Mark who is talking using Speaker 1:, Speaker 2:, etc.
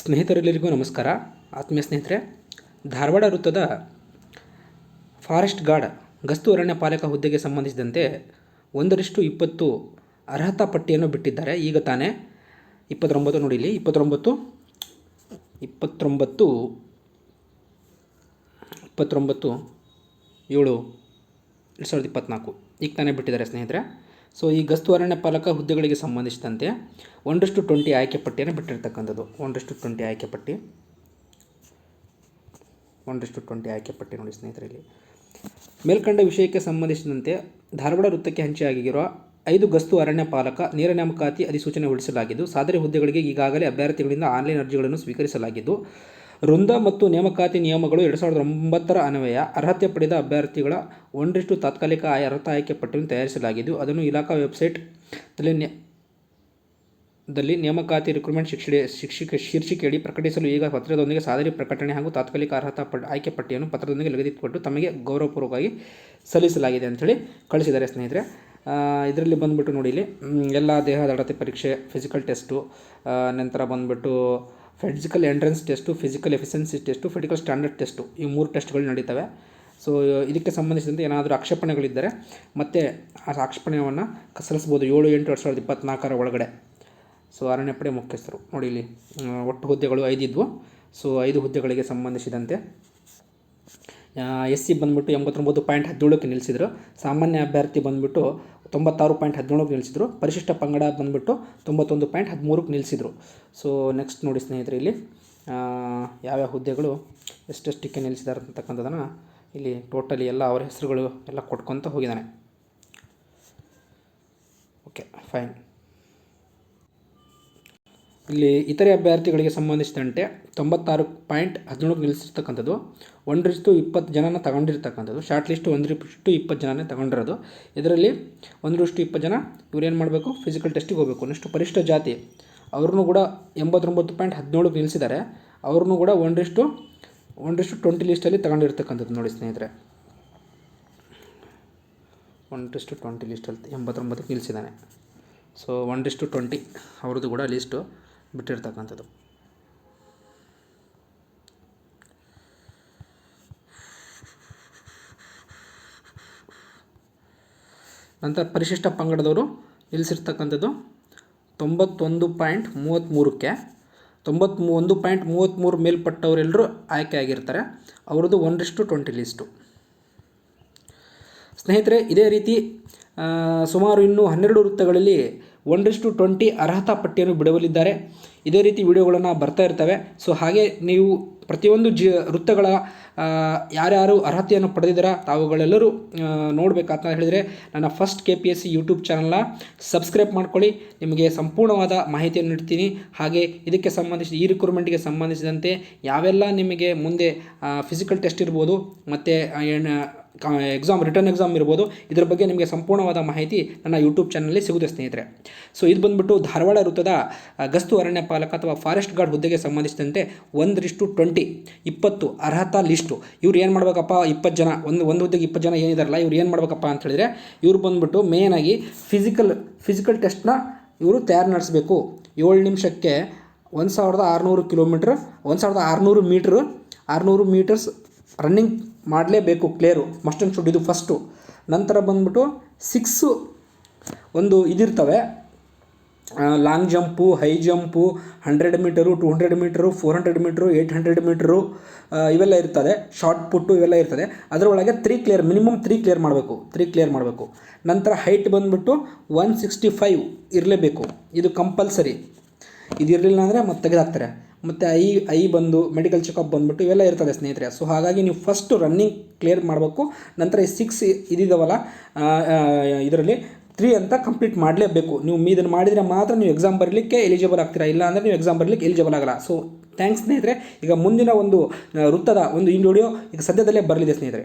Speaker 1: ಸ್ನೇಹಿತರೆಲ್ಲರಿಗೂ ನಮಸ್ಕಾರ. ಆತ್ಮೀಯ ಸ್ನೇಹಿತರೆ, ಧಾರವಾಡ ವೃತ್ತದ ಫಾರೆಸ್ಟ್ ಗಾರ್ಡ್ ಗಸ್ತು ಅರಣ್ಯ ಪಾಲಕ ಹುದ್ದೆಗೆ ಸಂಬಂಧಿಸಿದಂತೆ ಒಂದರಷ್ಟು ಇಪ್ಪತ್ತು ಅರ್ಹತಾ ಪಟ್ಟಿಯನ್ನು ಬಿಟ್ಟಿದ್ದಾರೆ. ಈಗ ತಾನೇ ಇಪ್ಪತ್ತೊಂಬತ್ತು ನೋಡಿ ಇಲ್ಲಿ, ಇಪ್ಪತ್ತೊಂಬತ್ತು ಇಪ್ಪತ್ತೊಂಬತ್ತು ಇಪ್ಪತ್ತೊಂಬತ್ತು, ಏಳು, ಎರಡು ಸಾವಿರದ ಇಪ್ಪತ್ತ್ನಾಲ್ಕು ಈಗ ತಾನೇ ಬಿಟ್ಟಿದ್ದಾರೆ ಸ್ನೇಹಿತರೆ. ಸೊ ಈ ಗಸ್ತು ಅರಣ್ಯ ಪಾಲಕ ಹುದ್ದೆಗಳಿಗೆ ಸಂಬಂಧಿಸಿದಂತೆ ಒಂದಷ್ಟು ಟ್ವೆಂಟಿ ಆಯ್ಕೆ ಪಟ್ಟಿಯನ್ನು ಬಿಟ್ಟಿರ್ತಕ್ಕಂಥದ್ದು. ಒಂದಷ್ಟು ಟ್ವೆಂಟಿ ಆಯ್ಕೆ ಪಟ್ಟಿ. ಒಂದಷ್ಟು ಟ್ವೆಂಟಿ ಆಯ್ಕೆ ಪಟ್ಟಿ ನೋಡಿ ಸ್ನೇಹಿತರೆ ಇಲ್ಲಿ. ಮೇಲ್ಕಂಡ ವಿಷಯಕ್ಕೆ ಸಂಬಂಧಿಸಿದಂತೆ ಧಾರವಾಡ ವೃತ್ತಕ್ಕೆ ಹಂಚಿಯಾಗಿರುವ ಐದು ಗಸ್ತು ಅರಣ್ಯ ಪಾಲಕ ನೇರ ನೇಮಕಾತಿ ಅಧಿಸೂಚನೆ ಹೊರಡಿಸಲಾಗಿದ್ದು, ಸಾದರಿ ಹುದ್ದೆಗಳಿಗೆ ಈಗಾಗಲೇ ಅಭ್ಯರ್ಥಿಗಳಿಂದ ಆನ್ಲೈನ್ ಅರ್ಜಿಗಳನ್ನು ಸ್ವೀಕರಿಸಲಾಗಿದ್ದು ವೃಂದ ಮತ್ತು ನೇಮಕಾತಿ ನಿಯಮಗಳು ಎರಡು ಸಾವಿರದ ಒಂಬತ್ತರ ಅನ್ವಯ. ಅರ್ಹತೆ ಪಡೆದ ಅಭ್ಯರ್ಥಿಗಳ ಒಂದಿಷ್ಟು ತಾತ್ಕಾಲಿಕ ಅರ್ಹತಾ ಆಯ್ಕೆ ಪಟ್ಟಿಯನ್ನು ತಯಾರಿಸಲಾಗಿದ್ದು, ಅದನ್ನು ಇಲಾಖಾ ವೆಬ್ಸೈಟ್ದಲ್ಲಿ ನೆ- ದಲ್ಲಿ ನೇಮಕಾತಿ ರಿಕ್ರೂಟ್ಮೆಂಟ್ ಶಿಕ್ಷಣ ಶಿಕ್ಷಕ ಶೀರ್ಷಿಕೆಯಡಿ ಪ್ರಕಟಿಸಲು ಈಗ ಪತ್ರದೊಂದಿಗೆ ಸಾದರಿ ಪ್ರಕಟಣೆ ಹಾಗೂ ತಾತ್ಕಾಲಿಕ ಅರ್ಹತಾ ಪಡ್ ಆಯ್ಕೆ ಪಟ್ಟಿಯನ್ನು ಪತ್ರದೊಂದಿಗೆ ನಿಗದಿಪಟ್ಟು ತಮಗೆ ಗೌರವಪೂರ್ವಕವಾಗಿ ಸಲ್ಲಿಸಲಾಗಿದೆ ಅಂಥೇಳಿ ಕಳಿಸಿದ್ದಾರೆ ಸ್ನೇಹಿತರೆ. ಇದರಲ್ಲಿ ಬಂದುಬಿಟ್ಟು ನೋಡಿ ಇಲ್ಲಿ ಎಲ್ಲ ದೇಹದ ಅಳತೆ ಪರೀಕ್ಷೆ ಫಿಸಿಕಲ್ ಟೆಸ್ಟು ನಂತರ ಬಂದುಬಿಟ್ಟು physical entrance test physical efficiency test physical standard test ಈ ಮೂರು ಟೆಸ್ಟ್ಗಳು ನಡೀತವೆ. ಸೊ ಇದಕ್ಕೆ ಸಂಬಂಧಿಸಿದಂತೆ ಏನಾದರೂ ಆಕ್ಷೇಪಣೆಗಳಿದ್ದರೆ ಮತ್ತೆ ಆ ಆಕ್ಷೇಪಣೆಯನ್ನು ಕಸರಿಸ್ಬೋದು. ಏಳು ಎಂಟು ಎರಡು ಸಾವಿರದ ಇಪ್ಪತ್ತ್ನಾಲ್ಕರ ಒಳಗಡೆ. ಸೊ ಅರಣ್ಯ ಪಡೆ ಮುಖ್ಯಸ್ಥರು. ನೋಡಿ ಇಲ್ಲಿ ಒಟ್ಟು ಹುದ್ದೆಗಳು ಐದಿದ್ವು ಸೊ ಐದು ಹುದ್ದೆಗಳಿಗೆ ಸಂಬಂಧಿಸಿದಂತೆ ಎಸ್ ಸಿ ಬಂದುಬಿಟ್ಟು ಎಂಬತ್ತೊಂಬತ್ತು ಪಾಯಿಂಟ್ ಹದಿನೇಳಕ್ಕೆ ನಿಲ್ಲಿಸಿದ್ರು ಸಾಮಾನ್ಯ ಅಭ್ಯರ್ಥಿ ಬಂದುಬಿಟ್ಟು ತೊಂಬತ್ತಾರು ಪಾಯಿಂಟ್ ಹದಿನೇಳಕ್ಕೆ ನಿಲ್ಲಿಸಿದ್ರು ಪರಿಶಿಷ್ಟ ಪಂಗಡ ಬಂದುಬಿಟ್ಟು ತೊಂಬತ್ತೊಂದು ಪಾಯಿಂಟ್ ಹದಿಮೂರಕ್ಕೆ ನಿಲ್ಲಿಸಿದ್ರು ಸೊ ನೆಕ್ಸ್ಟ್ ನೋಡಿ ಸ್ನೇಹಿತರೆ ಇಲ್ಲಿ ಯಾವ್ಯಾವ ಹುದ್ದೆಗಳು ಎಷ್ಟೆಷ್ಟಕ್ಕೆ ನಿಲ್ಲಿಸಿದ್ದಾರೆ ಅಂತಕ್ಕಂಥದ್ದನ್ನು ಇಲ್ಲಿ ಟೋಟಲಿ ಎಲ್ಲ ಅವರ ಹೆಸರುಗಳು ಎಲ್ಲ ಕೊಟ್ಕೊತ ಹೋಗಿದ್ದಾನೆ. ಓಕೆ ಫೈನ್ ಇಲ್ಲಿ ಇತರೆ ಅಭ್ಯರ್ಥಿಗಳಿಗೆ ಸಂಬಂಧಿಸಿದಂತೆ ತೊಂಬತ್ತಾರು ಪಾಯಿಂಟ್ ಹದಿನೇಳು ನಿಲ್ಲಿಸಿರ್ತಕ್ಕಂಥದ್ದು, ಒಂದರಷ್ಟು ಇಪ್ಪತ್ತು ಜನನ ತಗೊಂಡಿರ್ತಕ್ಕಂಥದ್ದು ಶಾರ್ಟ್ ಲಿಸ್ಟ್ ಒಂದರಷ್ಟು ಇಪ್ಪತ್ತು ಜನನೇ ತಗೊಂಡಿರೋದು. ಇದರಲ್ಲಿ ಒಂದರಿಷ್ಟು ಇಪ್ಪತ್ತು ಜನ ಇವ್ರು ಏನು ಮಾಡಬೇಕು ಫಿಸಿಕಲ್ ಟೆಸ್ಟಿಗೆ ಹೋಗಬೇಕು. ನೆಕ್ಸ್ಟ್ ಪರಿಷ್ಠ ಜಾತಿ, ಅವ್ರನ್ನೂ ಕೂಡ ಎಂಬತ್ತೊಂಬತ್ತು ಪಾಯಿಂಟ್ ಹದಿನೇಳಕ್ಕೆ ನಿಲ್ಲಿಸಿದ್ದಾರೆ. ಅವ್ರನ್ನೂ ಕೂಡ ಒಂದರಿಷ್ಟು ಒಂದರಿಷ್ಟು ಟ್ವೆಂಟಿ ಲಿಸ್ಟಲ್ಲಿ ತಗೊಂಡಿರ್ತಕ್ಕಂಥದ್ದು ನೋಡಿ ಸ್ನೇಹಿತರೆ. ಒಂದರಿಷ್ಟು ಟ್ವೆಂಟಿ ಲಿಸ್ಟಲ್ಲಿ ಎಂಬತ್ತೊಂಬತ್ತಕ್ಕೆ ನಿಲ್ಲಿಸಿದ್ದಾನೆ. ಸೊ ಒಂದರಿಷ್ಟು ಟ್ವೆಂಟಿ ಅವ್ರದ್ದು ಕೂಡ ಲಿಸ್ಟು ಬಿಟ್ಟಿರ್ತಕ್ಕಂಥದ್ದು. ನಂತರ ಪರಿಶಿಷ್ಟ ಪಂಗಡದವರು ನಿಲ್ಲಿಸಿರ್ತಕ್ಕಂಥದ್ದು ತೊಂಬತ್ತೊಂದು ಪಾಯಿಂಟ್ ಮೂವತ್ತ್ಮೂರಕ್ಕೆ. ತೊಂಬತ್ಮೂ ಒಂದು ಪಾಯಿಂಟ್ ಮೂವತ್ತ್ಮೂರು ಮೇಲ್ಪಟ್ಟವರೆಲ್ಲರೂ ಆಯ್ಕೆ ಆಗಿರ್ತಾರೆ. ಅವ್ರದ್ದು ಒಂದಷ್ಟು ಟ್ವೆಂಟಿ ಲಿಸ್ಟು ಸ್ನೇಹಿತರೆ, ಇದೇ ರೀತಿ ಸುಮಾರು ಇನ್ನೂ ಹನ್ನೆರಡು ವೃತ್ತಗಳಲ್ಲಿ ಒಂದಷ್ಟು ಟ್ವೆಂಟಿ ಅರ್ಹತಾ ಪಟ್ಟಿಯನ್ನು ಬಿಡುವಲಿದ್ದಾರೆ ಇದೇ ರೀತಿ ವಿಡಿಯೋಗಳನ್ನು ಬರ್ತಾ ಇರ್ತವೆ. ಸೊ ಹಾಗೆ ನೀವು ಪ್ರತಿಯೊಂದು ಜಿ, ವೃತ್ತಗಳ ಯಾರ್ಯಾರು ಅರ್ಹತೆಯನ್ನು ಪಡೆದಿದ್ದೀರಾ, ತಾವುಗಳೆಲ್ಲರೂ ನೋಡಬೇಕಂತ ಹೇಳಿದರೆ ನನ್ನ first K P S C YouTube ಚಾನಲ್ನ ಸಬ್ಸ್ಕ್ರೈಬ್ ಮಾಡ್ಕೊಳ್ಳಿ. ನಿಮಗೆ ಸಂಪೂರ್ಣವಾದ ಮಾಹಿತಿಯನ್ನು ನೀಡ್ತೀನಿ. ಹಾಗೆ ಇದಕ್ಕೆ ಸಂಬಂಧಿಸಿ, ಈ ರಿಕ್ರೂಟ್ಮೆಂಟ್ಗೆ ಸಂಬಂಧಿಸಿದಂತೆ ಯಾವೆಲ್ಲ ನಿಮಗೆ ಮುಂದೆ ಫಿಸಿಕಲ್ ಟೆಸ್ಟ್ ಇರ್ಬೋದು, ಮತ್ತು ಎಕ್ಸಾಮ್ ರಿಟರ್ನ್ ಎಕ್ಸಾಮ್ ಇರ್ಬೋದು. ಇದರ ಬಗ್ಗೆ ನಿಮಗೆ ಸಂಪೂರ್ಣವಾದ ಮಾಹಿತಿ ನನ್ನ ಯೂಟ್ಯೂಬ್ ಚಾನಲಲ್ಲಿ ಸಿಗುತ್ತೆ, ಸ್ನೇಹಿತರೆ. ಸೊ ಇದು ಬಂದ್ಬಿಟ್ಟು ಧಾರವಾಡ ವೃತ್ತದ ಗಸ್ತು ಅರಣ್ಯ ಪಾಲಕ ಅಥವಾ ಫಾರೆಸ್ಟ್ ಗಾರ್ಡ್ ಹುದ್ದೆಗೆ ಸಂಬಂಧಿಸಿದಂತೆ ಒಂದರಿಷ್ಟು ಟ್ವೆಂಟಿ ಇಪ್ಪತ್ತು ಅರ್ಹತಾ ಲಿಸ್ಟು ಇವ್ರು ಏನು ಮಾಡಬೇಕಪ್ಪ? ಇಪ್ಪತ್ತು ಜನ, ಒಂದು ಒಂದು ಹುದ್ದೆಗೆ ಇಪ್ಪತ್ತು ಜನ ಏನಿದಾರಲ್ಲ, ಇವ್ರು ಏನು ಮಾಡಬೇಕಪ್ಪ ಅಂತ ಹೇಳಿದರೆ, ಇವ್ರು ಬಂದ್ಬಿಟ್ಟು ಮೇಯ್ನಾಗಿ ಫಿಸಿಕಲ್ ಫಿಸಿಕಲ್ ಟೆಸ್ಟ್ನ ಇವರು ತಯಾರು ನಡೆಸಬೇಕು. ಏಳು ನಿಮಿಷಕ್ಕೆ ಒಂದು ಸಾವಿರದ ಆರುನೂರು ಕಿಲೋಮೀಟ್ರ್ ಒಂದು ಸಾವಿರದ ಆರುನೂರು ಮೀಟ್ರ್ ಆರುನೂರು ಮೀಟರ್ಸ್ ರನ್ನಿಂಗ್ ಮಾಡಲೇಬೇಕು ಕ್ಲಿಯರು ಮಸ್ಟ್ ಆ್ಯಂಡ್ ಶುಡ್ ಇದು ಫಸ್ಟು ನಂತರ ಬಂದ್ಬಿಟ್ಟು ಸಿಕ್ಸು ಒಂದು ಇದಿರ್ತವೆ. Long jump high jump hundred metre two hundred metre four hundred metre eight hundred metre ಇವೆಲ್ಲ ಇರ್ತದೆ. ಶಾರ್ಟ್ ಪುಟ್ಟು ಇವೆಲ್ಲ ಇರ್ತದೆ. ಅದರೊಳಗೆ three clear minimum three clear ಮಾಡಬೇಕು. ತ್ರೀ ಕ್ಲಿಯರ್ ಮಾಡಬೇಕು. ನಂತರ ಹೈಟ್ ಬಂದ್ಬಿಟ್ಟು ಒನ್ ಸಿಕ್ಸ್ಟಿ ಫೈವ್ ಇರಲೇಬೇಕು. ಇದು ಕಂಪಲ್ಸರಿ ಇದು ಇರಲಿಲ್ಲ ಅಂದರೆ ಮತ್ತೆ ತೆಗೆದಾಕ್ತಾರೆ. ಮತ್ತು ಐ ಐ ಬಂದು ಮೆಡಿಕಲ್ ಚೆಕಪ್ ಬಂದುಬಿಟ್ಟು ಇವೆಲ್ಲ ಇರ್ತದೆ ಸ್ನೇಹಿತರೆ. ಸೊ ಹಾಗಾಗಿ ನೀವು ಫಸ್ಟು ರನ್ನಿಂಗ್ ಕ್ಲಿಯರ್ ಮಾಡಬೇಕು. ನಂತರ ಈ ಸಿಕ್ಸ್ ಇದಿದಾವಲ್ಲ ಇದರಲ್ಲಿ ತ್ರೀ ಅಂತ ಕಂಪ್ಲೀಟ್ ಮಾಡಲೇಬೇಕು. ನೀವು ಇದನ್ನು ಮಾಡಿದರೆ ಮಾತ್ರ ನೀವು ಎಕ್ಸಾಮ್ ಬರಲಿಕ್ಕೆ ಎಲಿಜಿಬಲ್ ಆಗ್ತೀರಾ? ಇಲ್ಲ ಅಂದರೆ ನೀವು ಎಕ್ಸಾಮ್ ಬರಲಿಕ್ಕೆ ಎಲಿಜಿಬಲ್ ಆಗಲ್ಲ. ಸೊ ಥ್ಯಾಂಕ್ಸ್ ಸ್ನೇಹಿತರೆ. ಈಗ ಮುಂದಿನ ಒಂದು ವೃತ್ತದ ಒಂದು ಈ ವಿಡಿಯೋ ಈಗ ಸದ್ಯದಲ್ಲೇ ಬರಲಿದೆ ಸ್ನೇಹಿತರೆ.